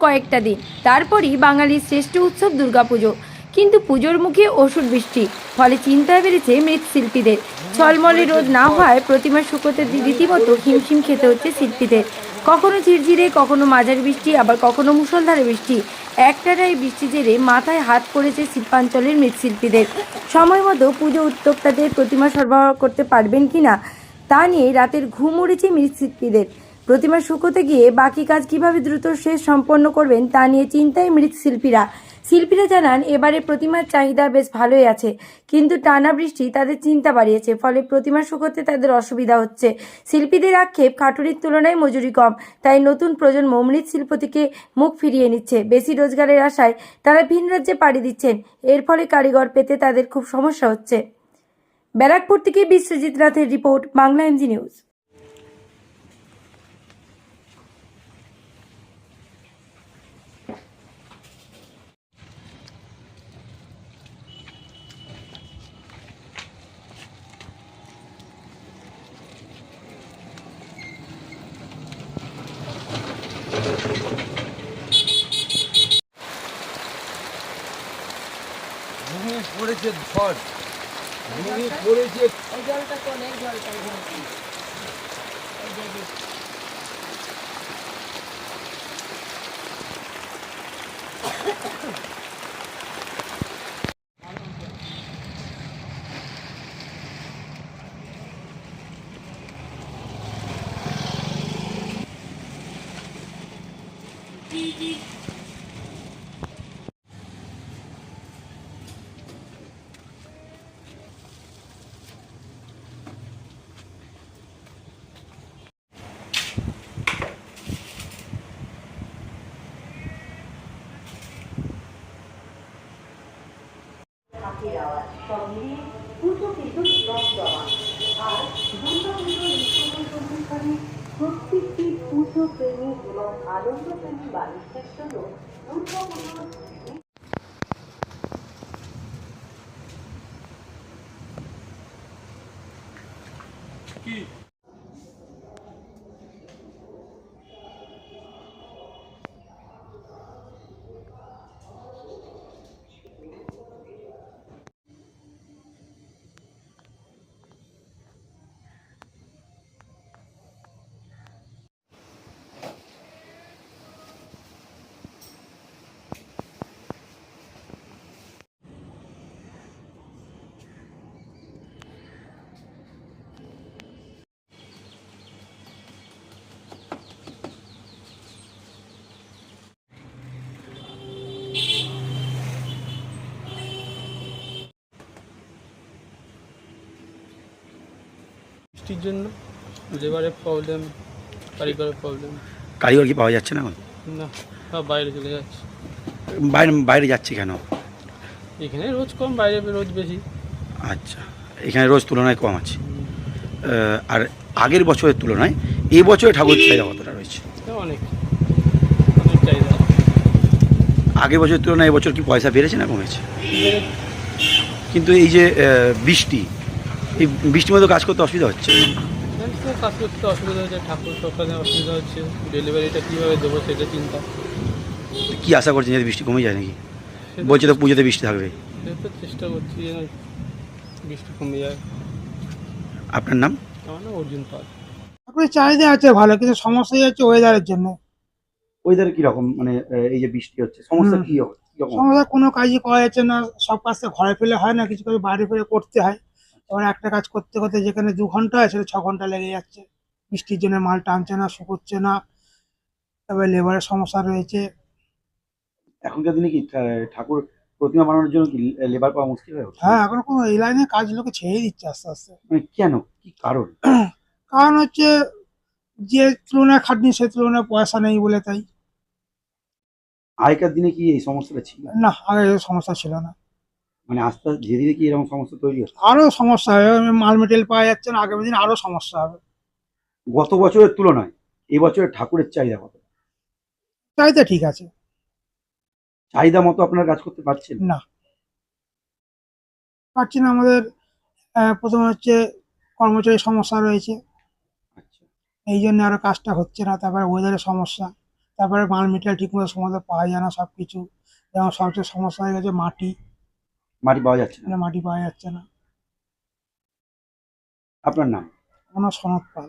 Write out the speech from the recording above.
কয়েকটা দিন। তারপরই বাঙালির শ্রেষ্ঠ উৎসব দুর্গাপুজো। কিন্তু পুজোর মুখে ওষুধ বৃষ্টি, ফলে চিন্তায় বেড়েছে মৃৎশিল্পীদের। ছলমলে রোদ না হওয়ায় প্রতিমা শুকোতে রীতিমতো হিমশিম খেতে হচ্ছে শিল্পীদের। কখনো ঝিরঝিরে, কখনো মাঝারি বৃষ্টি, আবার কখনো মুষলধারে বৃষ্টি। একটানা এই বৃষ্টি জেরে মাথায় হাত পড়েছে শিল্পাঞ্চলের মৃৎশিল্পীদের। সময় মতো পুজো উদ্যোক্তাদের প্রতিমা সরবরাহ করতে পারবেন কিনা, তা নিয়ে রাতের ঘুম উড়েছে মৃৎশিল্পীদের। প্রতিমা শুকোতে গিয়ে বাকি কাজ কীভাবে দ্রুত শেষ সম্পন্ন করবেন তা নিয়ে চিন্তায় মৃৎশিল্পীরা। শিল্পীরা জানান, এবারে প্রতিমার চাহিদা বেশ ভালোই আছে, কিন্তু টানা বৃষ্টি তাদের চিন্তা বাড়িয়েছে, ফলে প্রতিমা শুকোতে তাদের অসুবিধা হচ্ছে। শিল্পীদের আক্ষেপ খাটুরির তুলনায় মজুরি কম, তাই নতুন প্রজন্ম মৃৎশিল্প থেকে মুখ ফিরিয়ে নিচ্ছে। বেশি রোজগারের আশায় তারা ভিন রাজ্যে পাড়ি দিচ্ছেন, এর ফলে কারিগর পেতে তাদের খুব সমস্যা হচ্ছে। ব্যারাকপুর থেকে বিশ্বজিৎ নাথের রিপোর্ট, বাংলা এমজি নিউজ। ভূমি পড়েছে ঝড় ভূমি পড়েছে হাতের অনুষ্ঠানে প্রত্যেকটি পুজো প্রেমী এবং আনন্দ প্রেমী মানুষদের জন্য দুর্গাপুজো বৃষ্টির জন্য লেবারের প্রবলেম কারিগরের প্রবলেম কারিগর কি পাওয়া যাচ্ছে না এখন? না সব বাইরে চলে যাচ্ছে। বাইরে বাইরে যাচ্ছে কেন? এখানে রোজ কম বাইরে রোজ বেশি। আচ্ছা এখানে রোজ তুলনায় কম আছে। আর আগের বছরের তুলনায় এই বছরে ঠাকুর চাহিদা কতটা রয়েছে? অনেক আগের বছরের তুলনায় এবছর কি পয়সা বেড়েছে না কমেছে? কিন্তু এই যে বৃষ্টি এই বৃষ্টির মধ্যে কাজ করতে অসুবিধা হচ্ছে? এখানে কাজ করতে অসুবিধা হচ্ছে ঠাকুর সরকারের অসুবিধা হচ্ছে ডেলিভারিটা কীভাবে দেবো সেটা চিন্তা। কি আশা করছেন যদি বৃষ্টি কমে যায় নাকি? বলছে তো পুজোতে বৃষ্টি থাকবে। তো চেষ্টা করছি যেন বৃষ্টি কমে যায়। আপনার নাম? আমার না অর্জুন পাল। ঠাকুরের চাহিদা আছে ভালো কিন্তু সমস্যা হচ্ছে ওয়েদারের জন্য। ওয়েদার কীরকম মানে এই যে বৃষ্টি হচ্ছে সমস্যা। কি সমস্যা কোনো কাজই করা যাচ্ছে না সব কাজ তো ঘরে ফেলে হয় না কিছু কাজ বাইরে ফেলে করতে হয়। এবার একটা কাজ করতে করতে যেখানে দু ঘণ্টা সেটা ছ ঘণ্টা লেগে যাচ্ছে। বৃষ্টির জন্য মাল টানছে না শুকোচ্ছে না। তারপরে লেবারের সমস্যা রয়েছে। এখনকার দিনে কি ঠাকুর প্রতিমা বানানোর জন্য কি লেবার পাওয়া মুশকিল হয়ে হ্যাঁ এখন কোনো এই লাইনে কাজ লোকে ছেড়ে দিচ্ছে আস্তে আস্তে। মানে কেন? কি কারণ? কারণ হচ্ছে যে তুলনায় খাটনি সে তুলনায় পয়সা নেই বলে তাই। আগেকার দিনে কি এই সমস্যাটা ছিল? না আগে সমস্যা ছিল না। মানে আস্তে আস্তে ধীরে ধীরে কি এরকম সমস্যা তৈরি হচ্ছে? আরও সমস্যা হবে। মাল মেটেরিয়াল পাওয়া যাচ্ছে না আগামী দিন আরও সমস্যা হবে। গত বছরের তুলনায় এই বছরের ঠাকুরের চাহিদা কত? চাহিদা ঠিক আছে। চাহিদা মতো আপনারা কাজ করতে পারছেন? না। পাচ্ছি না আমাদের প্রথমে হচ্ছে কর্মচারীর সমস্যা রয়েছে। আচ্ছা। এই জন্য আরও কাজটা হচ্ছে না তারপরে ওয়েদারের সমস্যা তারপরে মাল মেটেরিয়াল ঠিকমতো সময় পাওয়া যায় না সব কিছু যেমন সবচেয়ে সমস্যা হয়ে গেছে মাটি। মাটি পাওয়া যাচ্ছে না। মাটি পাওয়া যাচ্ছে না। আপনার নাম? আমার সনদ পাল।